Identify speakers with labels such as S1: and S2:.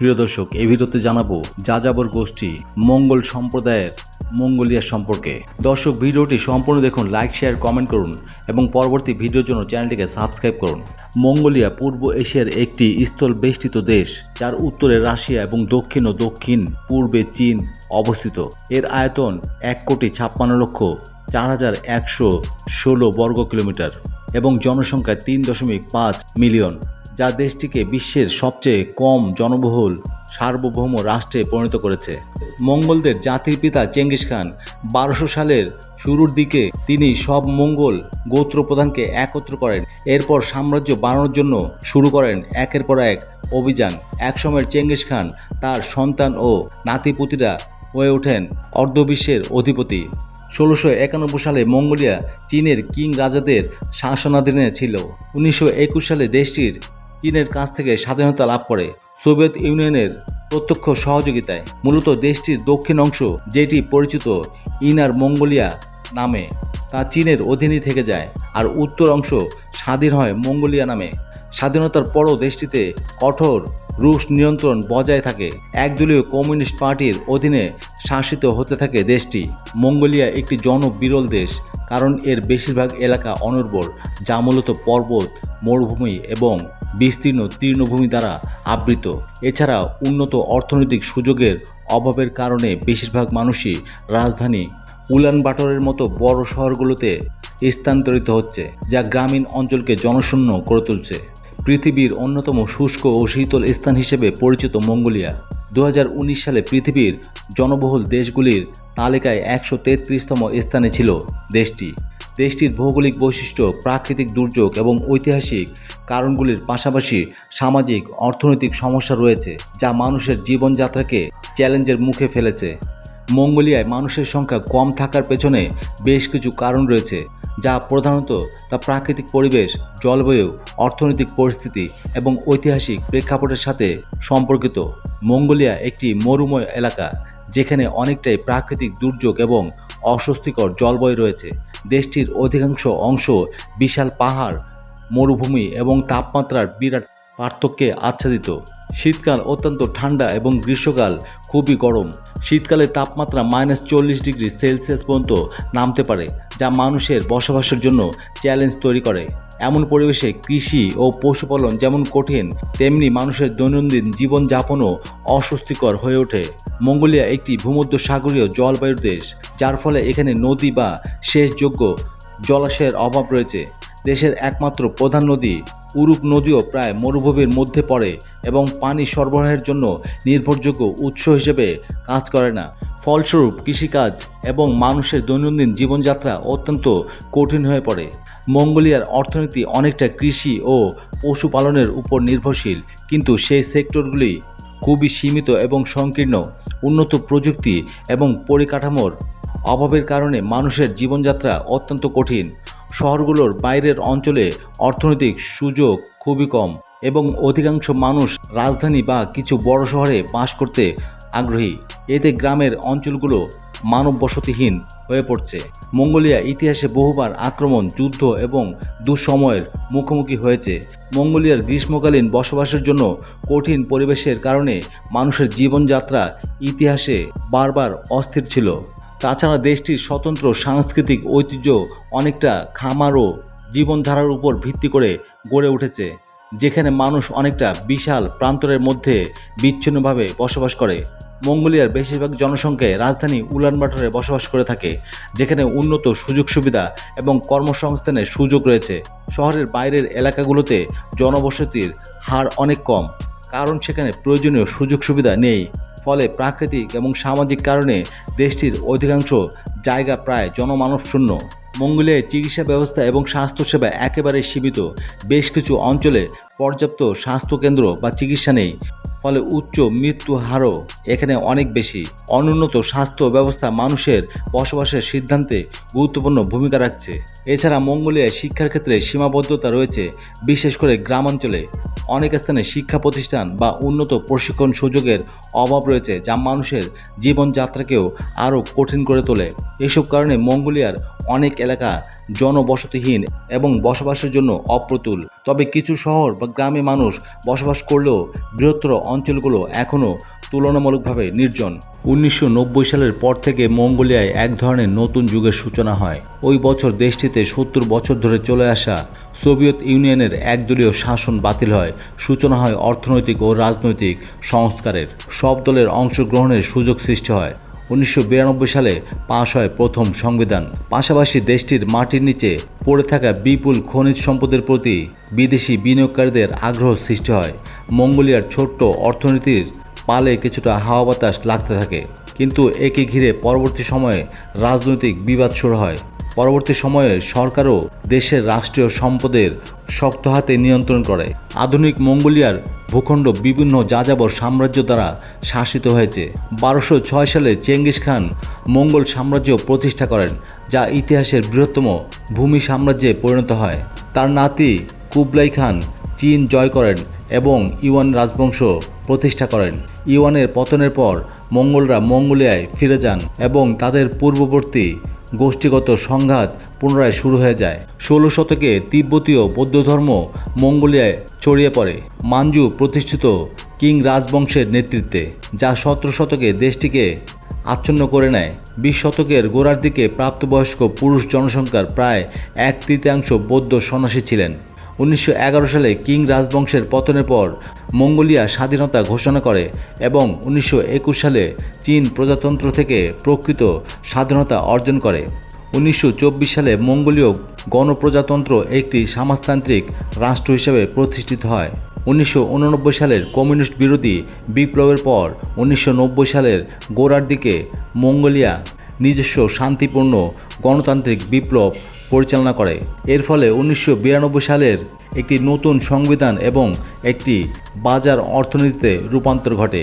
S1: প্রিয় দর্শক, এই ভিডিওতে জানাব যাযাবর গোষ্ঠী মঙ্গল সম্প্রদায়ের মঙ্গোলিয়া সম্পর্কে। দর্শক, ভিডিওটি সম্পূর্ণ দেখুন লাইক শেয়ার কমেন্ট করুন এবং পরবর্তী ভিডিওর জন্য চ্যানেলটিকে সাবস্ক্রাইব করুন। মঙ্গোলিয়া পূর্ব এশিয়ার একটি স্থল বেষ্টিত দেশ, যার উত্তরে রাশিয়া এবং দক্ষিণ ও দক্ষিণ পূর্বে চীন অবস্থিত। এর আয়তন এক কোটি ছাপ্পান্ন লক্ষ চার হাজার একশো ষোলো বর্গ কিলোমিটার এবং জনসংখ্যা তিন দশমিক পাঁচ মিলিয়ন। যা দেশটিকে বিশ্বের সবচেয়ে কম জনবহুল সার্বভৌম রাষ্ট্রে পরিণত করেছে। মঙ্গলদের জাতির পিতা চেঙ্গিস খান বারোশো সালের শুরুর দিকে তিনি সব মঙ্গল গোত্র প্রধানকে একত্র করেন। এরপর সাম্রাজ্য বাড়ানোর জন্য শুরু করেন একের পর এক অভিযান। একসময়ের চেঙ্গিস খান তার সন্তান ও নাতিপুতিরা হয়ে ওঠেন অর্ধবিশ্বের অধিপতি। ষোলোশো একানব্বই সালে মঙ্গোলিয়া চীনের কিং রাজাদের শাসনাধীনে ছিল। উনিশশো একুশ সালে দেশটির চীনের কাছ থেকে স্বাধীনতা লাভ করে সোভিয়েত ইউনিয়নের প্রত্যক্ষ সহযোগিতায় মূলত দেশটির দক্ষিণ অংশ, যেটি পরিচিত ইনার মঙ্গোলিয়া নামে, তা চীনের অধীনে থেকে যায়, আর উত্তর অংশ স্বাধীন হয় মঙ্গোলিয়া নামে। স্বাধীনতার পরও দেশটিতে কঠোর রুশ নিয়ন্ত্রণ বজায় থাকে। একদলীয় কমিউনিস্ট পার্টির অধীনে শাসিত হতে থাকে দেশটি। মঙ্গোলিয়া একটি জনবিরল দেশ, কারণ এর বেশিরভাগ এলাকা অনুর্বর, যা মূলত পর্বত, মরুভূমি এবং বিস্তীর্ণ তৃণভূমি দ্বারা আবৃত। এছাড়া উন্নত অর্থনৈতিক সুযোগের অভাবের কারণে বেশিরভাগ মানুষই রাজধানী উলানবাটরের মতো বড় শহরগুলোতে স্থানান্তরিত হচ্ছে, যা গ্রামীণ অঞ্চলকে জনশূন্য করে তুলছে। পৃথিবীর অন্যতম শুষ্ক ও শীতল স্থান হিসেবে পরিচিত মঙ্গোলিয়া। দু হাজার উনিশ সালে পৃথিবীর জনবহুল দেশগুলির তালিকায় একশো তেত্রিশতম স্থানে ছিল দেশটি। দেশটির ভৌগোলিক বৈশিষ্ট্য, প্রাকৃতিক দুর্যোগ এবং ঐতিহাসিক কারণগুলির পাশাপাশি সামাজিক, অর্থনৈতিক সমস্যা রয়েছে, যা মানুষের জীবনযাত্রাকে চ্যালেঞ্জের মুখে ফেলেছে। মঙ্গোলিয়ায় মানুষের সংখ্যা কম থাকার পেছনে বেশ কিছু কারণ রয়েছে। যা প্রধানত তা প্রাকৃতিক পরিবেশ, জলবায়ু, অর্থনৈতিক পরিস্থিতি এবং ঐতিহাসিক প্রেক্ষাপটের সাথে সম্পর্কিত। মঙ্গোলিয়া একটি মরুময় এলাকা, যেখানে অনেকটাই প্রাকৃতিক দুর্যোগ এবং অস্বস্তিকর জলবায়ু রয়েছে। দেশটির অধিকাংশ অংশ বিশাল পাহাড়, মরুভূমি এবং তাপমাত্রার বিরাট পার্থক্যে আচ্ছাদিত। শীতকাল অত্যন্ত ঠান্ডা এবং গ্রীষ্মকাল খুবই গরম। শীতকালে তাপমাত্রা মাইনাস চল্লিশ ডিগ্রি সেলসিয়াস পর্যন্ত নামতে পারে, যা মানুষের বসবাসের জন্য চ্যালেঞ্জ তৈরি করে। এমন পরিবেশে কৃষি ও পশুপালন যেমন কঠিন, তেমনি মানুষের দৈনন্দিন জীবনযাপনও অস্বস্তিকর হয়ে ওঠে। মঙ্গোলিয়া একটি ভূমধ্যসাগরীয় জলবায়ুর দেশ, যার ফলে এখানে নদী বা সেচযোগ্য জলাশয়ের অভাব রয়েছে। দেশের একমাত্র প্রধান নদী। উরুক নদীও প্রায় মরুভূমির মধ্যে পড়ে এবং পানি সরবরাহের জন্য নির্ভরযোগ্য উৎস হিসেবে কাজ করে না। ফলস্বরূপ কৃষিকাজ এবং মানুষের দৈনন্দিন জীবনযাত্রা অত্যন্ত কঠিন হয়ে পড়ে। মঙ্গোলিয়ার অর্থনীতি অনেকটা কৃষি ও পশুপালনের উপর নির্ভরশীল, কিন্তু সেই সেক্টরগুলি খুবই সীমিত এবং সংকীর্ণ, উন্নত প্রযুক্তি এবং পরিকাঠামোর অভাবের কারণে মানুষের জীবনযাত্রা অত্যন্ত কঠিন। শহরগুলোর বাইরের অঞ্চলে অর্থনৈতিক সুযোগ খুবই কম এবং অধিকাংশ মানুষ রাজধানী বা কিছু বড় শহরে বাস করতে আগ্রহী। এতে গ্রামের অঞ্চলগুলো মানব বসতিহীন হয়ে পড়ছে। মঙ্গোলিয়া ইতিহাসে বহুবার আক্রমণ, যুদ্ধ এবং দুঃসময়ের মুখোমুখি হয়েছে। মঙ্গোলিয়ার গ্রীষ্মকালীন বসবাসের জন্য কঠিন পরিবেশের কারণে মানুষের জীবনযাত্রা ইতিহাসে বারবার অস্থির ছিল। তাছাড়া দেশটির স্বতন্ত্র সাংস্কৃতিক ঐতিহ্য অনেকটা খামার ও জীবনধারার উপর ভিত্তি করে গড়ে উঠেছে, যেখানে মানুষ অনেকটা বিশাল প্রান্তরের মধ্যে বিচ্ছিন্নভাবে বসবাস করে। মঙ্গোলিয়ার বেশিরভাগ জনসংখ্যায় রাজধানী উলানবাটরে বসবাস করে থাকে, যেখানে উন্নত সুযোগ সুবিধা এবং কর্মসংস্থানের সুযোগ রয়েছে। শহরের বাইরের এলাকাগুলোতে জনবসতির হার অনেক কম, কারণ সেখানে প্রয়োজনীয় সুযোগ সুবিধা নেই। ফলে প্রাকৃতিক এবং সামাজিক কারণে দেশটির অধিকাংশ জায়গা প্রায় জনমানবশূন্য মঙ্গোলিয়ায় চিকিৎসা ব্যবস্থা এবং স্বাস্থ্যসেবা একেবারে সীমিত। বেশ কিছু অঞ্চলে পর্যাপ্ত স্বাস্থ্যকেন্দ্র বা চিকিৎসা নেই, ফলে উচ্চ মৃত্যু হারও এখানে অনেক বেশি। অনুন্নত স্বাস্থ্য ব্যবস্থা মানুষের বসবাসের সিদ্ধান্তে গুরুত্বপূর্ণ ভূমিকা রাখছে। এছাড়া মঙ্গোলিয়ায় শিক্ষার ক্ষেত্রে সীমাবদ্ধতা রয়েছে, বিশেষ করে গ্রামাঞ্চলে। অনেক স্থানে শিক্ষা প্রতিষ্ঠান বা উন্নত প্রশিক্ষণ সুযোগের অভাব রয়েছে, যা মানুষের জীবনযাত্রাকেও আরও কঠিন করে তোলে। এসব কারণে মঙ্গোলিয়ার অনেক এলাকা জনবসতিহীন এবং বসবাসের জন্য অপ্রতুল। তবে কিছু শহর বা গ্রামে মানুষ বসবাস করলেও বৃহত্তর অঞ্চলগুলো এখনও তুলনামূলকভাবে নির্জন। উনিশশো নব্বই সালের পর থেকে মঙ্গোলিয়ায় এক ধরনের নতুন যুগের সূচনা হয়। ওই বছর দেশটিতে সত্তর বছর ধরে চলে আসা সোভিয়েত ইউনিয়নের একদলীয় শাসন বাতিল হয়। সূচনা হয় অর্থনৈতিক ও রাজনৈতিক সংস্কারের। সব দলের অংশগ্রহণের সুযোগ সৃষ্টি হয়। উনিশশো বিরানব্বই সালে পাশ হয় প্রথম সংবিধান। পাশাপাশি দেশটির মাটির নিচে পড়ে থাকা বিপুল খনিজ সম্পদের প্রতি বিদেশি বিনিয়োগকারীদের আগ্রহ সৃষ্টি হয়। মঙ্গোলিয়ার ছোট্ট অর্থনীতির পালে কিছুটা হাওয়া বাতাস লাগতে থাকে। কিন্তু একে ঘিরে পরবর্তী সময়ে রাজনৈতিক বিবাদ শুরু হয়। পরবর্তী সময়ে সরকারও দেশের রাষ্ট্রীয় সম্পদের শক্ত হাতে নিয়ন্ত্রণ করে। আধুনিক মঙ্গোলিয়ার ভূখণ্ড বিভিন্ন যাযাবর সাম্রাজ্য দ্বারা শাসিত হয়েছে। বারোশো ছয় সালে চেঙ্গিস খান মঙ্গল সাম্রাজ্য প্রতিষ্ঠা করেন, যা ইতিহাসের বৃহত্তম ভূমি সাম্রাজ্যে পরিণত হয়। তার নাতি কুবলাই খান চীন জয় করেন এবং ইউয়ান রাজবংশ প্রতিষ্ঠা করেন। ইউয়ানের পতনের পর মঙ্গলরা মঙ্গোলিয়ায় ফিরে যান এবং তাদের পূর্ববর্তী গোষ্ঠীগত সংঘাত পুনরায় শুরু হয়ে যায়। ষোলো শতকে তিব্বতীয় বৌদ্ধ ধর্ম মঙ্গোলিয়ায় ছড়িয়ে পড়ে। মাঞ্জু প্রতিষ্ঠিত কিং রাজবংশের নেতৃত্বে, যা সতেরো শতকে দেশটিকে আচ্ছন্ন করে নেয়। বিশ শতকের গোড়ার দিকে প্রাপ্তবয়স্ক পুরুষ জনসংখ্যার প্রায় এক তৃতীয়াংশ বৌদ্ধ সন্ন্যাসী ছিলেন। উনিশশো এগারো সালে কিং রাজবংশের পতনের পর মঙ্গোলিয়া স্বাধীনতা ঘোষণা করে এবং উনিশশো একুশ সালে চীন প্রজাতন্ত্র থেকে প্রকৃত স্বাধীনতা অর্জন করে। উনিশশো চব্বিশ সালে মঙ্গোলীয় গণপ্রজাতন্ত্র একটি সমাজতান্ত্রিক রাষ্ট্র হিসেবে প্রতিষ্ঠিত হয়। উনিশশো উননব্বই সালের কমিউনিস্ট বিরোধী বিপ্লবের পর উনিশশো নব্বই সালের গোড়ার দিকে মঙ্গোলিয়া নিজস্ব শান্তিপূর্ণ গণতান্ত্রিক বিপ্লব পরিচালনা করে। এর ফলে উনিশশো বিরানব্বই সালের একটি নতুন সংবিধান এবং একটি বাজার অর্থনীতিতে রূপান্তর ঘটে।